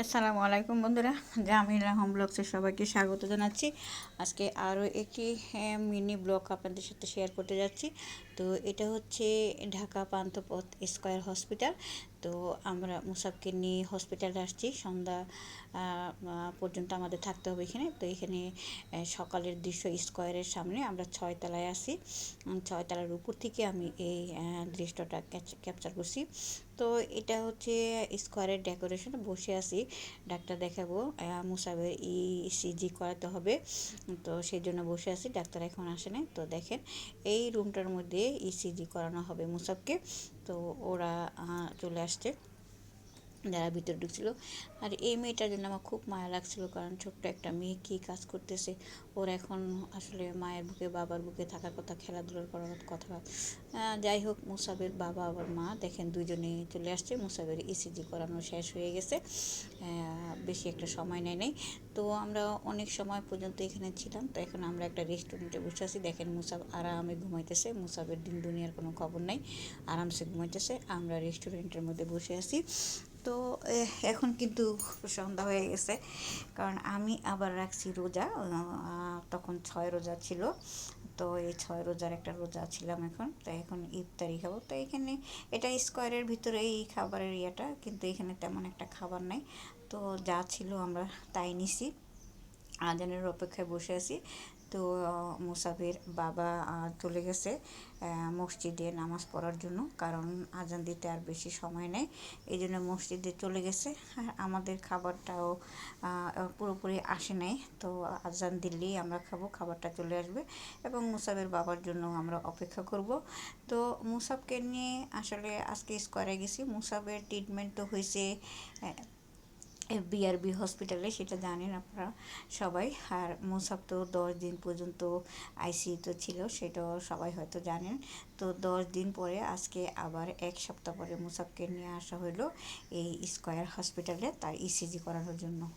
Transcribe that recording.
আসসালামু আলাইকুম বন্ধুরা, জামিলা হোম ব্লগসে সবাইকে স্বাগত জানাচ্ছি। আজকে আরও একটি মিনি ব্লগ আপনাদের সাথে শেয়ার করতে যাচ্ছি। তো এটা হচ্ছে ঢাকা পান্থপথ স্কয়ার হসপিটাল। তো আমরা মুসাবকে নিয়ে হসপিটালে আসছি। সন্ধ্যা পর্যন্ত আমাদের থাকতে হবে এখানে। তো এখানে সকালের দৃশ্য স্কোয়ারের সামনে আমরা ছয়তলায় আছি। ছয়তলার উপর থেকে আমি এই দৃশ্যটা ক্যাপচার করছি। তো এটা হচ্ছে স্কোয়ারের ডেকোরেশন, বসে আছি, ডাক্তার দেখাবো মুসাবের ইসিজি e করাতে হবে, তো সেই জন্য বসে আছি, ডাক্তার এখন আসে নাই, তো দেখেন, এই রুমটার মধ্যে ইসিজি e করানো হবে মুসাবকে, তো ওরা চলে আসছে। যারা ভিতরে ঢুকছিল। আর এই মেয়েটার জন্য আমার খুব মায়া লাগছিল, কারণ ছোট্ট একটা মেয়ে কী কাজ করতেছে। ওর এখন আসলে মায়ের বুকে, বাবার বুকে থাকার কথা, খেলাধুলার করার কথা যাই হোক, মুসাবের বাবা আবার মা। দেখেন দুজনে চলে আসছে। মুসাবের ইসিজি করানো শেষ হয়ে গেছে। বেশি একটা সময় নেয় নেই। তো আমরা অনেক সময় পর্যন্ত এখানে ছিলাম। তো এখন আমরা একটা রেস্টুরেন্টে বসে আছি। দেখেন মুসাব আরামে ঘুমাইতেছে। মুসাবের দিন দুনিয়ার কোনো খবর নাই। আরামসে ঘুমাইতেছে। আমরা রেস্টুরেন্টের মধ্যে বসে আছি। তো এখন কিন্তু সন্ধ্যা হয়ে গেছে। কারণ আমি আবার রাখছি রোজা তখন ছয় রোজা ছিল। তো এই ছয় রোজার একটা রোজা ছিলাম এখন। তো এখন ইফতারি খাব তো এখানে এটা স্কোয়ারের ভিতরে এই খাবারের ইয়েটা, কিন্তু এখানে তেমন একটা খাবার নাই। তো যা ছিল আমরা তাই নিছি। আজানের অপেক্ষায় বসে আছি। তো মুসাফির বাবা চলে গেছে মসজিদে নামাজ পড়ার জন্য। কারণ আজান দিতে আর বেশি সময় নেই, এই জন্য মসজিদে চলে গেছে। আর আমাদের খাবারটাও পুরোপুরি আসে নাই। তো, আজান দিলেই আমরা খাব, খাবারটা চলে আসবে। এবং মুসাফের বাবার জন্য আমরা অপেক্ষা করব। তো, মুসাফকে নিয়ে আসলে আজকে স্কোয়ারে গেছি। মুসাফের ট্রিটমেন্ট তো হয়েছে বিআরবি হসপিটালে সেটা জানেন আপনারা সবাই। আর মুসাফ তো দশ দিন পর্যন্ত আইসিইউতে ছিল, সেটাও সবাই হয়তো জানেন। তো দশ দিন পরে আজকে আবার এক সপ্তাহ পরে মুসাফকে নিয়ে আসা হলো এই স্কোয়ার হসপিটালে তার ইসিজি করানোর জন্য।